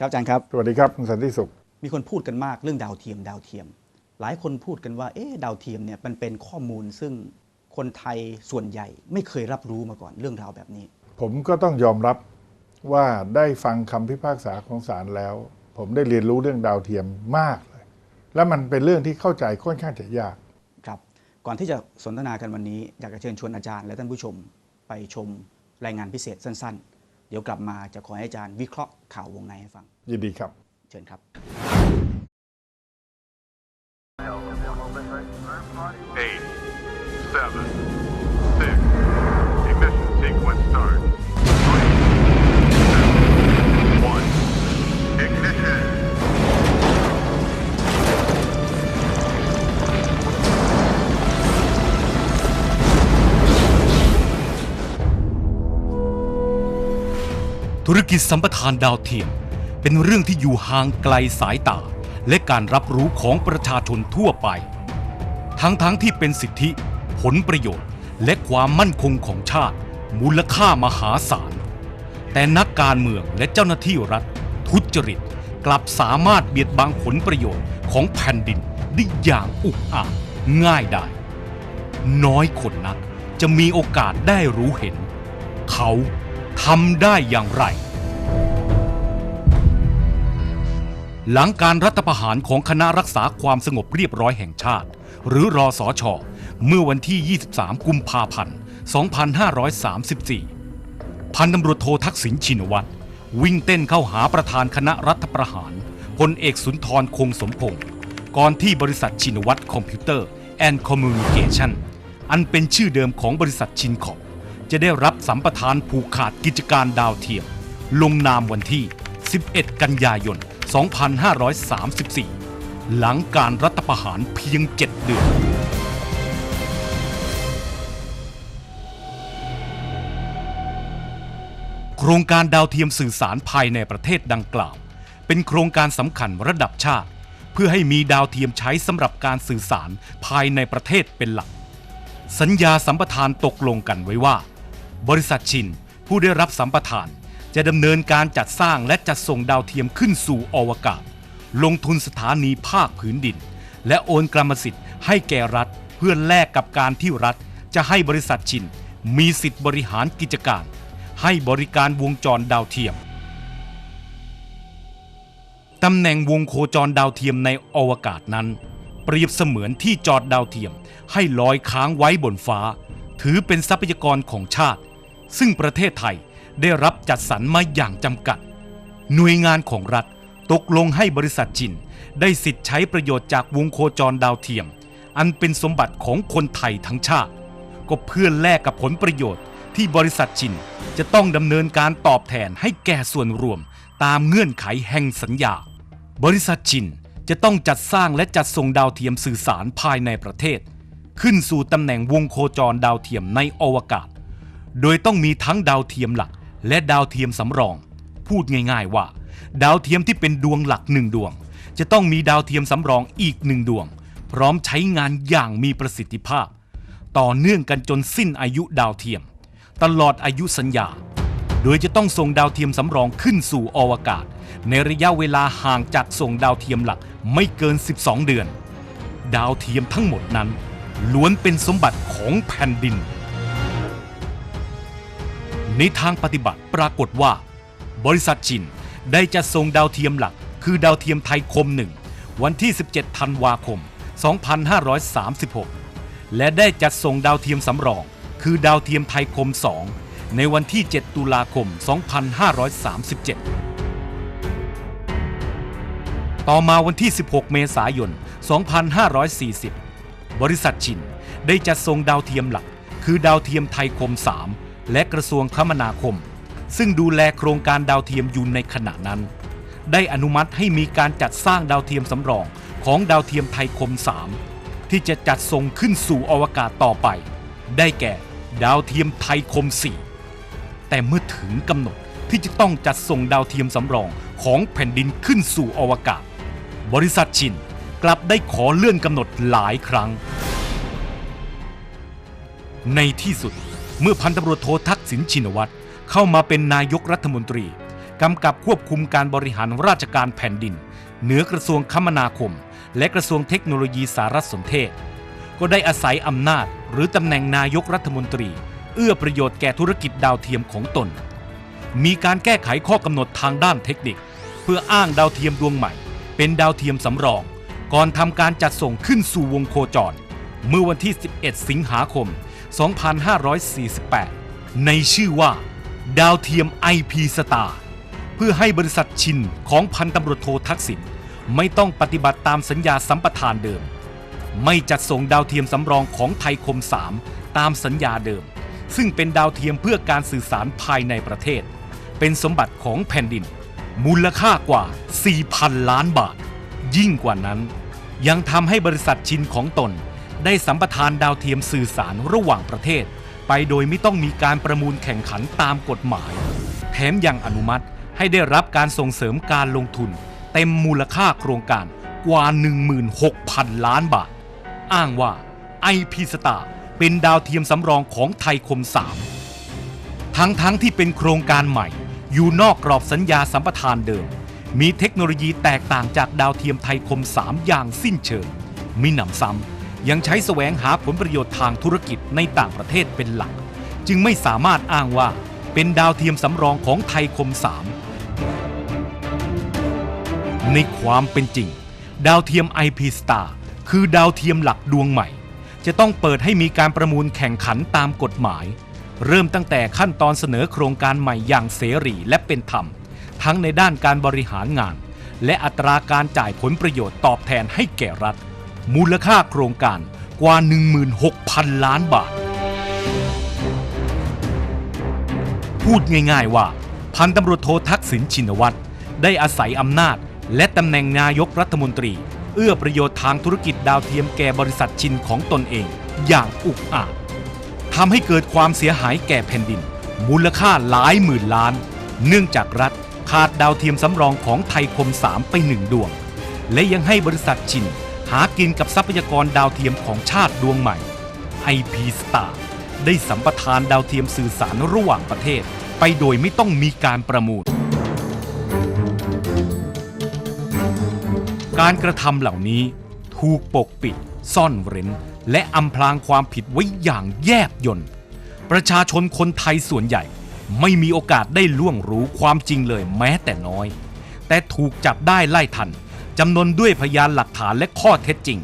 ครับอาจารย์ครับ สวัสดีครับคุณสันติสุข มีคนพูดกันมากเรื่องดาวเทียม ดาวเทียม หลายคนพูดกันว่า เอ๊ะดาวเทียมเนี่ยมันเป็นข้อมูลซึ่งคนไทยส่วนใหญ่ไม่เคยรับรู้มาก่อนเรื่องราวแบบนี้ ผมก็ต้องยอมรับว่าได้ฟังคำพิพากษาของศาลแล้ว ผมได้เรียนรู้เรื่องดาวเทียมมากเลย และมันเป็นเรื่องที่เข้าใจค่อนข้างจะยากครับ ก่อนที่จะสนทนากันวันนี้อยากจะเชิญชวนอาจารย์และท่านผู้ชมไปชมรายงานพิเศษสั้น ๆ เดี๋ยวกลับมาจะขอให้อาจารย์วิเคราะห์ข่าววงในให้ฟัง ยินดีครับ เชิญครับ eight, seven, six. Ignition sequence start. ธุรกิจสัมปทานดาวเทียม เป็นเรื่องที่อยู่ห่างไกลสายตา และการรับรู้ของประชาชนทั่วไป ทั้งๆทที่เป็นสิทธิ ผลประโยชน์ และความมั่นคงของชาติ มูลค่ามหาศาล แต่นักการเมืองและเจ้าหน้าที่รัฐ ทุจริต กลับสามารถเบียดบังผลประโยชน์ของแผ่นดินได้อย่างอุกอาจง่ายได้น้อยคนนักจะมีโอกาสได้รู้เห็น เขา ทำได้อย่างไร หลังการรัฐประหารของคณะรักษาความสงบเรียบร้อยแห่งชาติ หรือรอสอชอเมื่อวันที่ 23 กุมภาพันธ์ 2534 พันตำรวจโททักษิณชินวัตรวิ่งเต้นเข้าหาประธานคณะรัฐประหารพลเอกสุนทรคงสมพงศ์ก่อนที่บริษัทชินวัตรคอมพิวเตอร์แอนด์คอมมูนิเคชันอันเป็นชื่อเดิมของบริษัทชินคอ จะได้รับสัมปทานผูกขาดกิจการดาวเทียม ลงนามวันที่ 11 กันยายน 2534 หลังการรัฐประหารเพียง 7 เดือน โครงการดาวเทียมสื่อสารภายในประเทศดังกล่าว เป็นโครงการสำคัญระดับชาติ เพื่อให้มีดาวเทียมใช้สำหรับการสื่อสารภายในประเทศเป็นหลักสัญญาสัมปทานตกลงกันไว้ว่า บริษัทชิน ผู้ได้รับสัมปทาน จะดำเนินการจัดสร้างและจัดส่งดาวเทียมขึ้นสู่อวกาศ ลงทุนสถานีภาคพื้นดิน และโอนกรรมสิทธิ์ให้แก่รัฐ เพื่อแลกกับการที่รัฐ จะให้บริษัทชิน มีสิทธิ์บริหารกิจการ ให้บริการวงจรดาวเทียมตำแหน่งวงโคจรดาวเทียมในอวกาศนั้น เปรียบเสมือนที่จอดดาวเทียมให้ลอยค้างไว้บนฟ้า ถือเป็นทรัพยากรของชาติ ซึ่งประเทศไทยได้รับจัดสรรมาอย่างจำกัด หน่วยงานของรัฐตกลงให้บริษัทจินได้สิทธิ์ใช้ประโยชน์จากวงโคจรดาวเทียม อันเป็นสมบัติของคนไทยทั้งชาติ ก็เพื่อแลกกับผลประโยชน์ที่บริษัทจินจะต้องดำเนินการตอบแทนให้แก่ส่วนรวมตามเงื่อนไขแห่งสัญญา บริษัทจินจะต้องจัดสร้างและจัดส่งดาวเทียมสื่อสารภายในประเทศ ขึ้นสู่ตำแหน่งวงโคจรดาวเทียมในอวกาศ โดยต้องมีทั้งดาวเทียมหลัก และดาวเทียมสำรอง พูดง่าย ๆว่า ดาวเทียมที่เป็นดวงหลักหนึ่งดวง จะต้องมีดาวเทียมสำรองอีกหนึ่งดวง พร้อมใช้งานอย่างมีประสิทธิภาพ ต่อเนื่องกันจนสิ้นอายุดาวเทียม ตลอดอายุสัญญา โดยจะต้องส่งดาวเทียมสำรองขึ้นสู่อวกาศ ในระยะเวลาห่างจากส่งดาวเทียมหลักไม่เกิน 12 เดือน ดาวเทียมทั้งหมดนั้นล้วนเป็นสมบัติของแผ่นดิน ในทางปฏิบัติปรากฏว่า บริษัทชินได้จัดส่งดาวเทียมหลัก คือดาวเทียมไทยคม1วันที่ 17 ธันวาคม 2536 และได้จัดส่งดาวเทียมสำรอง คือดาวเทียมไทยคม 2 ในวันที่ 7 ตุลาคม 2537 ต่อมาวันที่ 16 เมษายน 2540 บริษัทชินได้จัดส่งดาวเทียมหลัก คือดาวเทียมไทยคม 3 และกระทรวงคมนาคม ซึ่งดูแลโครงการดาวเทียมอยู่ในขณะนั้น ได้อนุมัติให้มีการจัดสร้างดาวเทียมสำรองของดาวเทียมไทยคม 3 ที่จะจัดส่งขึ้นสู่อวกาศต่อไป ได้แก่ดาวเทียมไทยคม 4 แต่เมื่อถึงกำหนดที่จะต้องจัดส่งดาวเทียมสำรองของแผ่นดินขึ้นสู่อวกาศ บริษัทชินกลับได้ขอเลื่อนกำหนดหลายครั้ง ในที่สุด เมื่อพันตำรวจโททักษิณชินวัตรเข้ามาเป็นนายกรัฐมนตรีกำกับควบคุมการบริหารราชการแผ่นดิน เหนือกระทรวงคมนาคม และกระทรวงเทคโนโลยีสารสนเทศ ก็ได้อาศัยอำนาจหรือตำแหน่งนายกรัฐมนตรี เอื้อประโยชน์แก่ธุรกิจดาวเทียมของตน มีการแก้ไขข้อกำหนดทางด้านเทคนิค เพื่ออ้างดาวเทียมดวงใหม่ เป็นดาวเทียมสำรอง ก่อนทำการจัดส่งขึ้นสู่วงโคจร เมื่อวันที่ 11 สิงหาคม 2548 ในชื่อว่า ดาวเทียม IP Star เพื่อให้บริษัทชินของพันตำรวจโททักษิณไม่ต้องปฏิบัติตามสัญญาสัมปทานเดิม ไม่จัดส่งดาวเทียมสำรองของไทยคม 3 ตามสัญญาเดิม ซึ่งเป็นดาวเทียมเพื่อการสื่อสารภายในประเทศ เป็นสมบัติของแผ่นดิน มูลค่ากว่า 4,000 ล้านบาท ยิ่งกว่านั้น ยังทำให้บริษัทชินของตน ได้สัมปทานดาวเทียมสื่อสารระหว่างประเทศ ไปโดยไม่ต้องมีการประมูลแข่งขันตามกฎหมาย แถมยังอนุมัติให้ได้รับการส่งเสริมการลงทุน เต็มมูลค่าโครงการกว่า 16,000 ล้านบาท อ้างว่า IP Star เป็นดาวเทียมสำรองของไทยคม 3 ทั้งๆทที่เป็นโครงการใหม่ อยู่นอกกรอบสัญญาสัมปทานเดิม มีเทคโนโลยีแตกต่างจากดาวเทียมไทยคม 3 อย่างสิ้นเชิงมิหนำซ้ำ ยังใช้แสวงหาผลประโยชน์ทางธุรกิจในต่างประเทศเป็นหลัก จึงไม่สามารถอ้างว่าเป็นดาวเทียมสำรองของไทยคม 3 ในความเป็นจริง ดาวเทียม IP Star คือดาวเทียมหลักดวงใหม่ จะต้องเปิดให้มีการประมูลแข่งขันตามกฎหมาย เริ่มตั้งแต่ขั้นตอนเสนอโครงการใหม่อย่างเสรีและเป็นธรรม ทั้งในด้านการบริหารงาน และอัตราการจ่ายผลประโยชน์ตอบแทนให้แก่รัฐ มูลค่าโครงการกว่า 16,000 ล้านบาท พูดง่ายๆว่า พันตำรวจโททักษิณชินวัตรได้อาศัยอำนาจ และตำแหน่งนายกรัฐมนตรี เอื้อประโยชน์ทางธุรกิจดาวเทียมแก่บริษัทชินของตนเอง อย่างอุกอาจทำให้เกิดความเสียหายแก่แผ่นดิน มูลค่าหลายหมื่นล้าน เนื่องจากรัฐขาดดาวเทียมสำรองของไทยคม 3 ไปหนึ่งดวง และยังให้บริษัทชิน หากินกับทรัพยากรดาวเทียมของชาติดวงใหม่ IP Star ได้สัมปทานดาวเทียมสื่อสารระหว่างประเทศ ไปโดยไม่ต้องมีการประมูล การกระทำเหล่านี้ถูกปกปิด ซ่อนเร้น และอำพรางความผิดไว้อย่างแยบยลประชาชนคนไทยส่วนใหญ่ ไม่มีโอกาสได้ล่วงรู้ความจริงเลยแม้แต่น้อย แต่ถูกจับได้ไล่ทัน จำนวนด้วยพยานหลักฐานและข้อเท็จจริง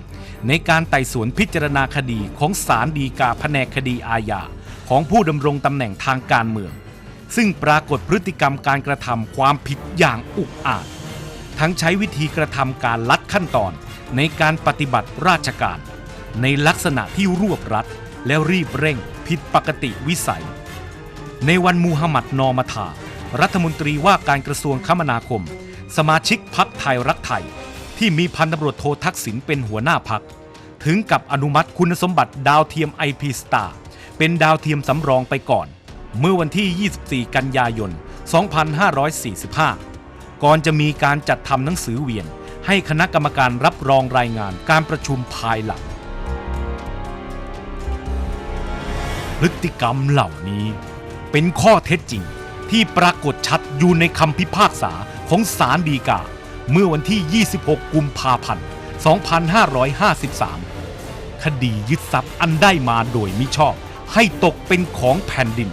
ในการไต่สวนพิจารณาคดีของศาลฎีกาแผนกคดีอาญาของผู้ดำรงตำแหน่งทางการเมือง ซึ่งปรากฏพฤติกรรมการกระทำความผิดอย่างอุกอาจ ทั้งใช้วิธีกระทำการลัดขั้นตอนในการปฏิบัติราชการ ในลักษณะที่รวบรัดและรีบเร่งผิดปกติวิสัย ในวันมูฮัมหมัดนอมาธารัฐมนตรีว่าการกระทรวงคมนาคม สมาชิกพักไทยรักไทย ที่มีพันตำรวจโททักษิณเป็นหัวหน้าพัก ถึงกับอนุมัติคุณสมบัติดาวเทียม IP Star เป็นดาวเทียมสำรองไปก่อน เมื่อวันที่ 24 กันยายน 2545 ก่อนจะมีการจัดทำหนังสือเวียน ให้คณะกรรมการรับรองรายงานการประชุมภายหลัง พฤติกรรมเหล่านี้เป็นข้อเท็จจริงที่ปรากฏชัดอยู่ในคำพิพากษาของศาลฎีกา เมื่อวันที่ 26 กุมภาพันธ์ 2553 คดียึดทรัพย์อันได้มาโดยมิชอบ ให้ตกเป็นของแผ่นดิน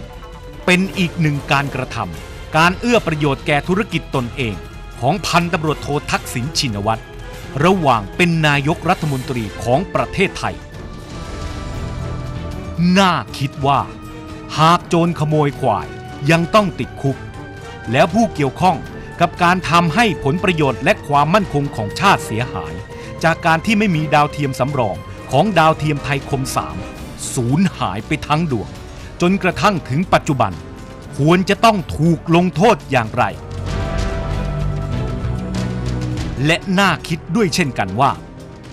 เป็นอีกหนึ่งการกระทำการเอื้อประโยชน์แก่ธุรกิจตนเองของพันตำรวจโททักษิณชินวัตร ระหว่างเป็นนายกรัฐมนตรีของประเทศไทย น่าคิดว่า หากโจรขโมยควายยังต้องติดคุก แล้วผู้เกี่ยวข้อง กับการทำให้ผลประโยชน์และความมั่นคงของชาติเสียหาย จากการที่ไม่มีดาวเทียมสำรองของดาวเทียมไทยคมสามสูญหายไปทั้งดวง จนกระทั่งถึงปัจจุบัน ควรจะต้องถูกลงโทษอย่างไร และน่าคิดด้วยเช่นกันว่า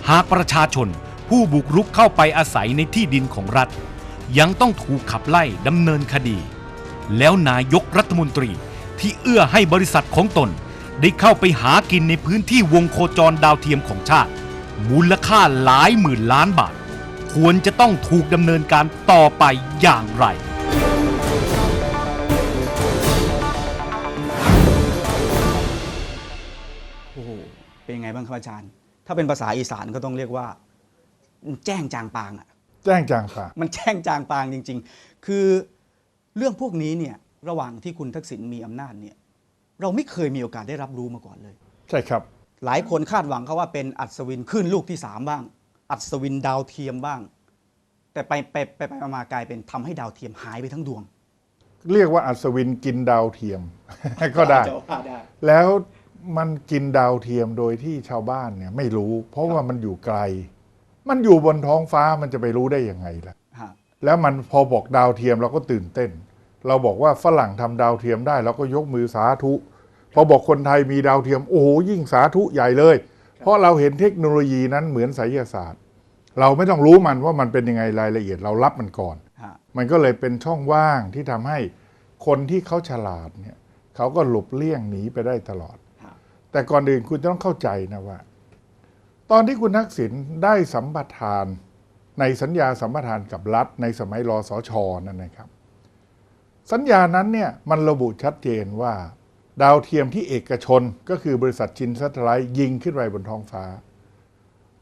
หากประชาชนผู้บุกรุกเข้าไปอาศัยในที่ดินของรัฐ ยังต้องถูกขับไล่ดำเนินคดี แล้วนายกรัฐมนตรี ที่เอื้อให้บริษัทของตน ได้เข้าไปหากินในพื้นที่วงโคจรดาวเทียมของชาติ มูลค่าหลายหมื่นล้านบาท ควรจะต้องถูกดำเนินการต่อไปอย่างไรโอ้โหเป็นไงบ้างครับอาจารย์ ถ้าเป็นภาษาอีสานก็ต้องเรียกว่า แจ้งจางปางอะ แจ้งจางปางมันแจ้งจางปางจริง ๆ คือเรื่องพวกนี้เนี่ย ระหว่างที่คุณทักษิณมีอำนาจเนี่ยเราไม่เคยมีโอกาสได้รับรู้มาก่อนเลย ใช่ครับ หลายคนคาดหวังเขาว่าเป็นอัศวินขึ้นลูกที่สามบ้าง อัศวินดาวเทียมบ้าง แต่ไปไปไปไปมากลายเป็นทำให้ดาวเทียมหายไปทั้งดวง เรียกว่าอัศวินกินดาวเทียมก็ได้จะว่าได้ แล้วมันกินดาวเทียมโดยที่ชาวบ้านเนี่ยไม่รู้ เพราะว่ามันอยู่ไกล มันอยู่บนท้องฟ้ามันจะไปรู้ได้ยังไงล่ะฮะแล้วมันพอบอกดาวเทียมเราก็ตื่นเต้น เราบอกว่าฝรั่งทำดาวเทียมได้เราก็ยกมือสาธุ พอบอกคนไทยมีดาวเทียม โอ้โหยิ่งสาธุใหญ่เลย เพราะเราเห็นเทคโนโลยีนั้นเหมือนไสยศาสตร์ เราไม่ต้องรู้มันว่ามันเป็นยังไงรายละเอียดเรารับมันก่อนฮะมันก็เลยเป็นช่องว่างที่ทำให้คนที่เขาฉลาดเนี่ยเขาก็หลบเลี่ยงหนีไปได้ตลอดฮะแต่ก่อนอื่นคุณต้องเข้าใจนะว่า ตอนที่คุณทักษิณได้สัมปทานในสัญญาสัมปทานกับรัฐในสมัยรอสชนั่นนะครับ สัญญานั้นเนี่ยมันระบุชัดเจนว่า ดาวเทียมที่เอกชนก็คือบริษัทชินซัตไลท์ยิงขึ้นไปบนท้องฟ้า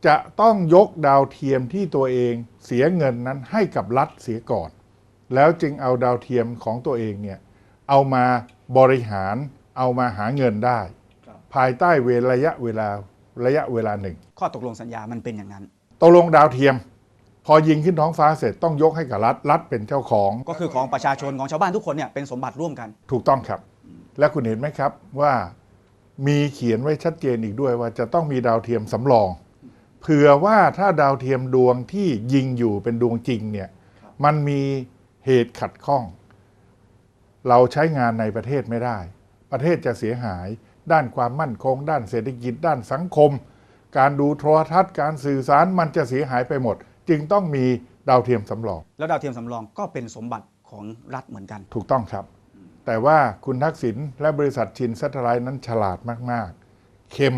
จะต้องยกดาวเทียมที่ตัวเองเสียเงินนั้นให้กับรัฐเสียก่อน แล้วจึงเอาดาวเทียมของตัวเองเนี่ยเอามาบริหารเอามาหาเงินได้ครับภายใต้เวลาระยะเวลาระยะเวลาหนึ่ง ข้อตกลงสัญญามันเป็นอย่างนั้น ตกลงดาวเทียม พอยิงขึ้นท้องฟ้าเสร็จต้องยกให้กับรัฐรัฐเป็นเจ้าของ ก็คือของประชาชนของชาวบ้านทุกคนเนี่ยเป็นสมบัติร่วมกัน ถูกต้องครับ และคุณเห็นไหมครับว่ามีเขียนไว้ชัดเจนอีกด้วยว่าจะต้องมีดาวเทียมสำรองเผื่อว่าถ้าดาวเทียมดวงที่ยิงอยู่เป็นดวงจริงเนี่ยครับมันมีเหตุขัดข้อง เราใช้งานในประเทศไม่ได้ ประเทศจะเสียหาย ด้านความมั่นคง ด้านเศรษฐกิจ ด้านสังคม การดูโทรทัศน์การสื่อสารมันจะเสียหายไปหมด จึงต้องมีดาวเทียมสำรอง แล้วดาวเทียมสำรองก็เป็นสมบัติของรัฐเหมือนกัน ถูกต้องครับ แต่ว่าคุณทักษิณและบริษัทชินซัตไลท์นั้นฉลาดมากๆ เข้ม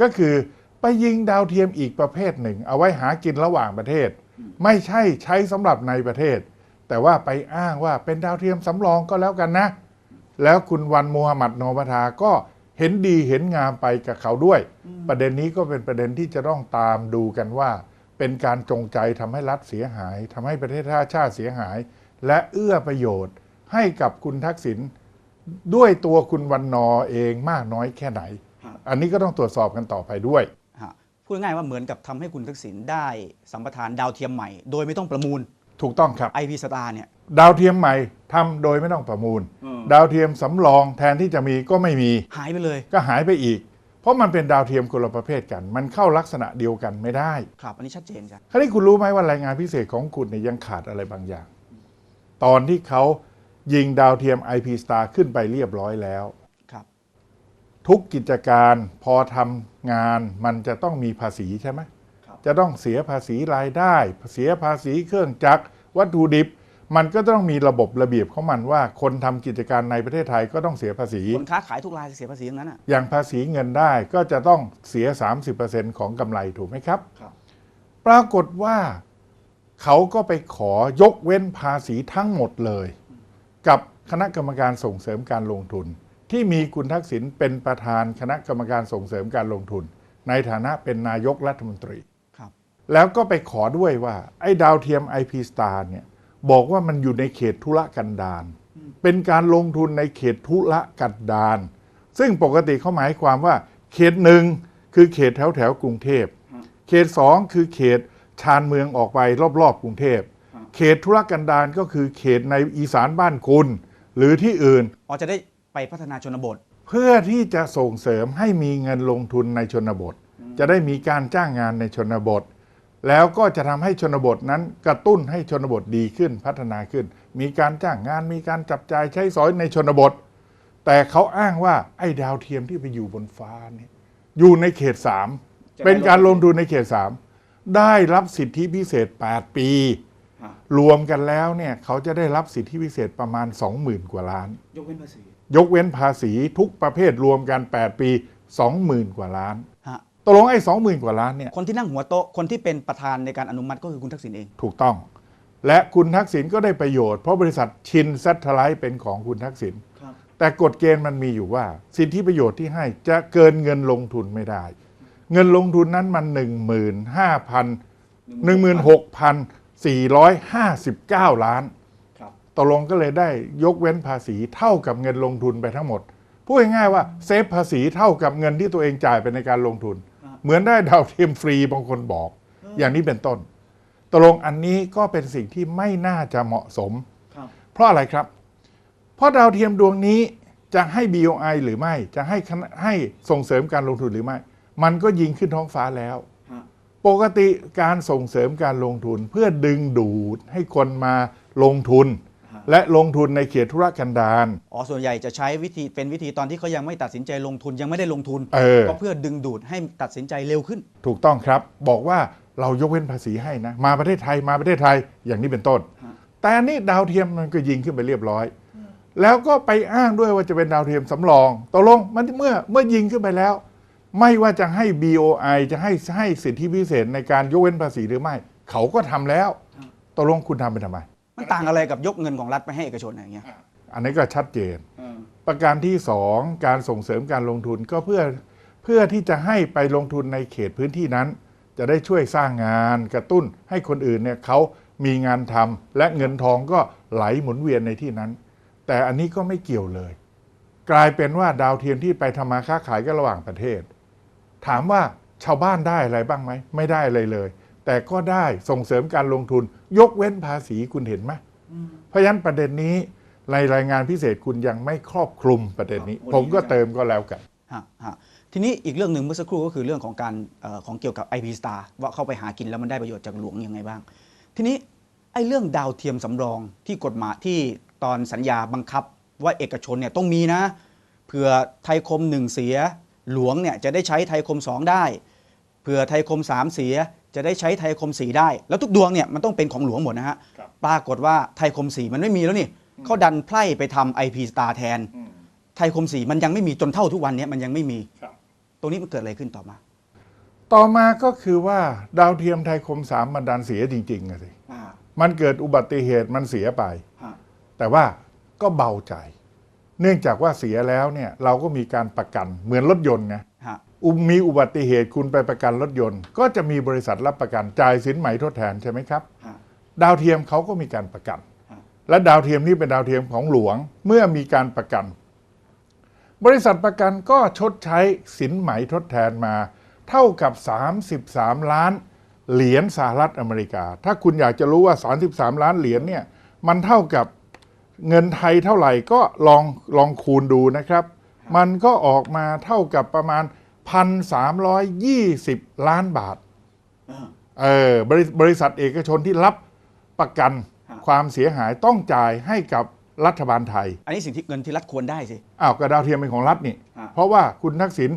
ก็คือไปยิงดาวเทียมอีกประเภทหนึ่ง เอาไว้หากินระหว่างประเทศ ไม่ใช่ใช้สำหรับในประเทศ แต่ว่าไปอ้างว่าเป็นดาวเทียมสำรองก็แล้วกันนะ แล้วคุณวันมูฮัมหมัดโนมาทาก็เห็นดีเห็นงามไปกับเขาด้วย ประเด็นนี้ก็เป็นประเด็นที่จะต้องตามดูกันว่า เป็นการจงใจทำให้รัฐเสียหายทำให้ประเทศชาติเสียหาย และเอื้อประโยชน์ให้กับคุณทักษิณด้วยตัวคุณวันนอเองมากน้อยแค่ไหนครับอันนี้ก็ต้องตรวจสอบกันต่อไปด้วยฮะพูดง่ายๆว่าเหมือนกับทำให้คุณทักษิณได้สัมปทานดาวเทียมใหม่ โดยไม่ต้องประมูล ถูกต้องครับ IP Star เนี่ยดาวเทียมใหม่ทำโดยไม่ต้องประมูลอืมดาวเทียมสำรองแทนที่จะมีก็ไม่มีหายไปเลย ก็หายไปอีกเพ ราะมันเป็นดาวเทียมคนละประเภทกัน มันเข้าลักษณะเดียวกันไม่ได้ครับ อันนี้ชัดเจนจ้ะคราวนี้คุณรู้ไหมว่ารายงานพิเศษของคุณเนี่ยยังขาดอะไรบางอย่าง ตอนที่เขายิงดาวเทียม IP Star ขึ้นไปเรียบร้อยแล้วครับ ทุกกิจการพอทำงานมันจะต้องมีภาษีใช่ไหมครับจะต้องเสียภาษีรายได้ เสียภาษีเครื่องจักรวัตถุดิบ มันก็ต้องมีระบบระเบียบของมันว่าคนทำกิจการในประเทศไทยก็ต้องเสียภาษี คนค้าขายทุกรายเสียภาษีทั้งนั้นอะอย่างภาษีเงินได้ก็จะต้องเสีย 30%ของกำไรถูกไหมครับครับ ปรากฏว่าเขาก็ไปขอยกเว้นภาษีทั้งหมดเลย กับคณะกรรมการส่งเสริมการลงทุน ที่มีคุณทักษิณเป็นประธานคณะกรรมการส่งเสริมการลงทุน ในฐานะเป็นนายกรัฐมนตรีครับ แล้วก็ไปขอด้วยว่าไอ้ดาวเทียม IP Star เนี่ย บอกว่ามันอยู่ในเขตธุรกันดารเป็นการลงทุนในเขตธุรกันดารซึ่งปกติเขาหมายความว่า เขตหนึ่งคือเขตแถวแถวๆกรุงเทพ เขตสองคือเขตชานเมืองออกไปรอบๆกรุงเทพ เขตธุรกันดารก็คือเขตในอีสานบ้านคุณ หรือที่อื่นอ๋อจะได้ไปพัฒนาชนบท เพื่อที่จะส่งเสริมให้มีเงินลงทุนในชนบท จะได้มีการจ้างงานในชนบท แล้วก็จะทำให้ชนบทนั้นกระตุ้นให้ชนบทดีขึ้นพัฒนาขึ้น มีการจ้างงานมีการจับจ่ายใช้สอยในชนบท แต่เขาอ้างว่าไอ้ดาวเทียมที่ไปอยู่บนฟ้าเนี่ยอยู่ในเขตสามจะได้เป็นการลงทุนในเขตสามได้รับสิทธิพิเศษ 8 ปี รวมกันแล้วเนี่ยเขาจะได้รับสิทธิพิเศษประมาณ 20,000 กว่าล้าน ยกเว้นภาษียกเว้นภาษีทุกประเภทรวมกัน 8 ปี 20,000 กว่าล้านฮะ ตกลงไอ้20,000กว่าล้านเนี่ยคนที่นั่งหัวโต๊ะคนที่เป็นประธานในการอนุมัติก็คือคุณทักษิณเอง ถูกต้อง และคุณทักษิณก็ได้ประโยชน์เพราะบริษัทชินซัตไลท์เป็นของคุณทักษิณครับ แต่กฎเกณฑ์มันมีอยู่ว่า สิทธิประโยชน์ที่ให้จะเกินเงินลงทุนไม่ได้ เงินลงทุนนั้นมัน15,000 16,459 ล้าน ครับ ตกลงก็เลยได้ยกเว้นภาษีเท่ากับเงินลงทุนไปทั้งหมด พูดง่ายๆว่าเซฟภาษีเท่ากับเงินที่ตัวเองจ่ายไปในการลงทุน เหมือนได้ดาวเทียมฟรีบางคนบอก อย่างนี้เป็นต้นตกลงอันนี้ก็เป็นสิ่งที่ไม่น่าจะเหมาะสมครับเพราะอะไรครับ เพราะดาวเทียมดวงนี้จะให้ BOI หรือไม่ จะให้คณะให้ส่งเสริมการลงทุนหรือไม่ มันก็ยิงขึ้นท้องฟ้าแล้วฮะปกติการส่งเสริมการลงทุนเพื่อดึงดูดให้คนมาลงทุน และลงทุนในเขตธุรกันดาร อ๋อส่วนใหญ่จะใช้วิธีเป็นวิธีตอนที่เขายังไม่ตัดสินใจลงทุนยังไม่ได้ลงทุนเออ ก็เพื่อดึงดูดให้ตัดสินใจเร็วขึ้น ถูกต้องครับ บอกว่าเรายกเว้นภาษีให้นะ มาประเทศไทยมาประเทศไทยอย่างนี้เป็นต้นฮะแต่อันนี่ดาวเทียมมันก็ยิงขึ้นไปเรียบร้อย แล้วก็ไปอ้างด้วยว่าจะเป็นดาวเทียมสำรองตกลงมันเมื่อเมื่อยิงขึ้นไปแล้ว ไม่ว่าจะให้ BOI จะให้ให้สิทธิพิเศษในการยกเว้นภาษีหรือไม่ เขาก็ทำแล้วตกลงคุณทำไปทำไม มันต่างอะไรกับยกเงินของรัฐไปให้เอกชนอย่างเงี้ย อันนี้ก็ชัดเจน ประการที่สองการส่งเสริมการลงทุนก็เพื่อเพื่อที่จะให้ไปลงทุนในเขตพื้นที่นั้น จะได้ช่วยสร้างงานกระตุ้นให้คนอื่นเนี่ยเขามีงานทำและเงินทองก็ไหลหมุนเวียนในที่นั้น แต่อันนี้ก็ไม่เกี่ยวเลย กลายเป็นว่าดาวเทียมที่ไปทำมาค้าขายกันระหว่างประเทศ ถามว่าชาวบ้านได้อะไรบ้างไหมไม่ได้อะไรเลย แต่ก็ได้ส่งเสริมการลงทุน ยกเว้นภาษีคุณเห็นไหมเพราะฉะนั้นประเด็นนี้ในรายงานพิเศษคุณยังไม่ครอบคลุมประเด็นนี้ครับผมก็เติมก็แล้วกันฮะฮะทีนี้อีกเรื่องหนึ่งเมื่อสักครู่ก็คือเรื่องของการเออของเกี่ยวกับ IP Star ว่าเข้าไปหากินแล้วมันได้ประโยชน์จากหลวงยังไงบ้าง ทีนี้ไอ้เรื่องดาวเทียมสำรองที่กฎหมายที่ตอนสัญญาบังคับว่าเอกชนเนี่ยต้องมีนะเผื่อไทยคมหนึ่งเสีย หลวงเนี่ยจะได้ใช้ไทยคมสองได้เผื่อไทยคมสามเสีย จะได้ใช้ไทยคมสีได้ แล้วทุกดวงเนี่ยมันต้องเป็นของหลวงหมดนะฮะครับปรากฏว่าไทยคมสีมันไม่มีแล้วนี่เขาดันไพร่ไปทำ IP Star แทนไทยคมสีมันยังไม่มีจนเท่าทุกวันเนี้มันยังไม่มีตรงนี้มันเกิดอะไรขึ้นต่อมา ต่อมาก็คือว่าดาวเทียมไทยคมสามมันดันเสียจริงๆอะสิมันเกิดอุบัติเหตุมันเสียไปแต่ว่าก็เบาใจ เนื่องจากว่าเสียแล้วเนี่ยเราก็มีการประกันเหมือนรถยนต์ไงฮะอุ มีอุบัติเหตุคุณไปประกันรถยนต์ ก็จะมีบริษัทรับประกันจ่ายสินไหมทดแทนใช่ไหมครับฮะดาวเทียมเขาก็มีการประกันฮะและดาวเทียมนี้เป็นดาวเทียมของหลวงเมื่อมีการประกัน บริษัทประกันก็ชดใช้สินไหมทดแทนมา เท่ากับ 33 ล้านเหรียญสหรัฐอเมริกา ถ้าคุณอยากจะรู้ว่า 33 ล้านเหรียญเนี่ยมันเท่ากับเงินไทยเท่าไหร่ก็ลองลองคูณดูนะครับ มันก็ออกมาเท่ากับประมาณ 1,320ล้านบาทเออบริบริษัทเอกชนที่รับประกันฮะความเสียหายต้องจ่ายให้กับรัฐบาลไทย อันนี้สิ่งที่เงินที่รัฐควรได้สิอ้าวก็ดาวเทียมเป็นของรัฐนี่ฮะเพราะว่าคุณทักษิณ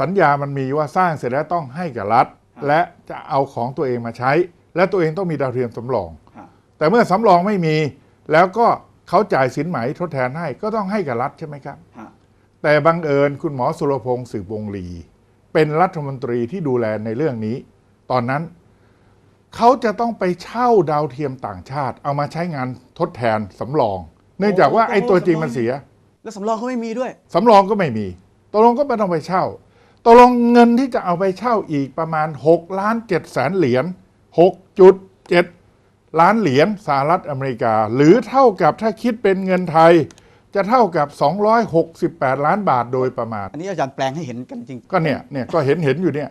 สัญญามันมีว่าสร้างเสร็จแล้วต้องให้กับรัฐ และจะเอาของตัวเองมาใช้ และตัวเองต้องมีดาวเทียมสำรองฮะแต่เมื่อสำรองไม่มี แล้วก็เขาจ่ายสินไหมทดแทนให้ก็ต้องให้กับรัฐใช่ไหมครับฮะ แต่บังเอิญคุณหมอสุรพงศ์สืบวงลี เป็นรัฐมนตรีที่ดูแลในเรื่องนี้ ตอนนั้น เขาจะต้องไปเช่าดาวเทียมต่างชาติ เอามาใช้งานทดแทนสำรอง เนื่องจากว่าไอ้ตัวจริงมันเสีย แล้วสำรองเขาไม่มีด้วยสำรองก็ไม่มีตกลงก็ไม่ต้องไปเช่าตกลงเงินที่จะเอาไปเช่าอีกประมาณ6ล้าน7แสนเหรียญ6.7 ล้านเหรียญสหรัฐอเมริกา หรือเท่ากับถ้าคิดเป็นเงินไทย จะเท่ากับ 268 ล้านบาทโดยประมาณ อันนี้อาจารย์แปลงให้เห็นกันจริง ก็เนี่ยเนี่ยก็เห็นเห็นอยู่เนี่ย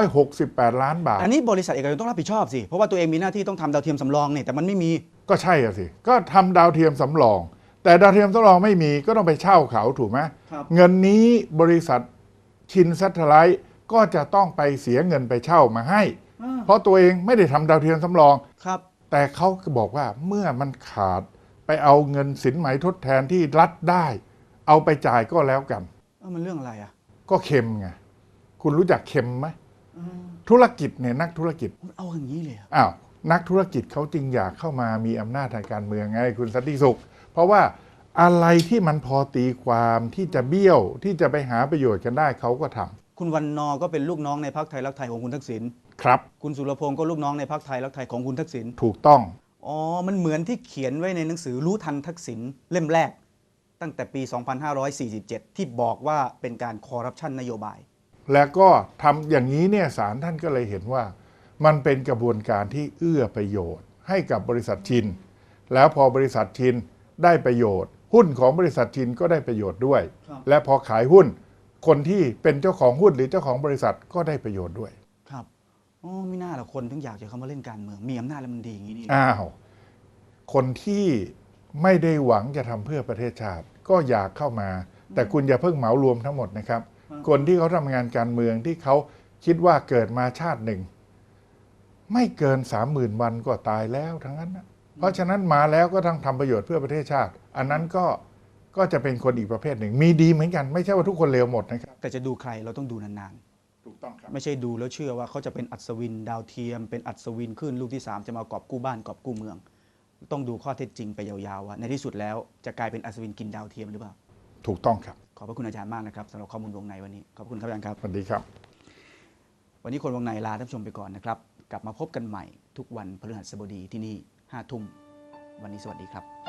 268 ล้านบาท อันนี้บริษัทเอกชนต้องรับผิดชอบสิ เพราะว่าตัวเองมีหน้าที่ต้องทำดาวเทียมสำรองเนี่ยแต่มันไม่มี ก็ใช่อะสิ ก็ทำดาวเทียมสำรอง แต่ดาวเทียมสำรองไม่มีก็ต้องไปเช่าเขาถูกไหมครับ เงินนี้บริษัทชินซัตเทไลท์ก็จะต้องไปเสียเงินไปเช่ามาให้ เพราะตัวเองไม่ได้ทำดาวเทียมสำรอง ครับ แต่เขาก็บอกว่าเมื่อมันขาด ไปเอาเงินสินไหมทดแทนที่รัฐได้ เอาไปจ่ายก็แล้วกัน เออมันเรื่องอะไรอะ ก็เค็มไงคุณรู้จักเค็มไหมธุรกิจเนี่ยนักธุรกิจมันเอาอย่างนี้เลยเหรออ้าวนักธุรกิจเขาจึงอยากเข้ามามีอำนาจทางการเมืองไงคุณสันติสุข เพราะว่าอะไรที่มันพอตีความที่จะเบี้ยวที่จะไปหาประโยชน์กันได้เขาก็ทำคุณวันนอร์ก็เป็นลูกน้องในพรรคไทยรักไทยของคุณทักษิณ ครับ คุณสุรพงศ์ก็ลูกน้องในพรรคไทยรักไทยของคุณทักษิณ ถูกต้อง อ๋อ มันเหมือนที่เขียนไว้ในหนังสือรู้ทันทักษิณเล่มแรก ตั้งแต่ปี 2547 ที่บอกว่าเป็นการคอร์รัปชันนโยบาย แล้วก็ทำอย่างนี้เนี่ยศาลท่านก็เลยเห็นว่า มันเป็นกระบวนการที่เอื้อประโยชน์ ให้กับบริษัทชิน แล้วพอบริษัทชินได้ประโยชน์ หุ้นของบริษัทชินก็ได้ประโยชน์ด้วยครับและพอขายหุ้น คนที่เป็นเจ้าของหุ้นหรือเจ้าของบริษัทก็ได้ประโยชน์ด้วย ครับโอ้ไม่น่าละคนถึงอยากจะเข้ามาเล่นการเมืองมีอำนาจแล้วมันดีอย่างนี้นี่อ้าวคนที่ไม่ได้หวังจะทำเพื่อประเทศชาติ ก็อยากเข้ามา แต่คุณอย่าเพิ่งเหมารวมทั้งหมดนะครับ คนที่เขาทำงานการเมืองที่เขาคิดว่าเกิดมาชาติหนึ่ง ไม่เกินสามหมื่นวันก็ตายแล้วทั้งนั้นนะเพราะฉะนั้นมาแล้วก็ต้องทำประโยชน์เพื่อประเทศชาติ อันนั้นก็ก็จะเป็นคนอีกประเภทหนึ่ง มีดีเหมือนกันไม่ใช่ว่าทุกคนเลวหมดนะครับ แต่จะดูใครเราต้องดูนาน ถูกต้องครับๆไม่ใช่ดูแล้วเชื่อว่าเขาจะเป็นอัศวินดาวเทียม เป็นอัศวินขึ้นลูกที่สามจะมากอบกู้บ้านกอบกู้เมือง ต้องดูข้อเท็จจริงไปยาวๆว่าในที่สุดแล้วจะกลายเป็นอัศวินกินดาวเทียมหรือเปล่า ถูกต้องครับ ขอบพระคุณอาจารย์มากนะครับสำหรับข้อมูลวงในวันนี้ ขอบคุณครับอาจารย์ครับ สวัสดีครับ วันนี้คนวงในลาท่านผู้ชมไปก่อนนะครับ กลับมาพบกันใหม่ทุกวันพฤหัสบดีที่นี่5ทุ่ม วันนี้สวัสดีครับ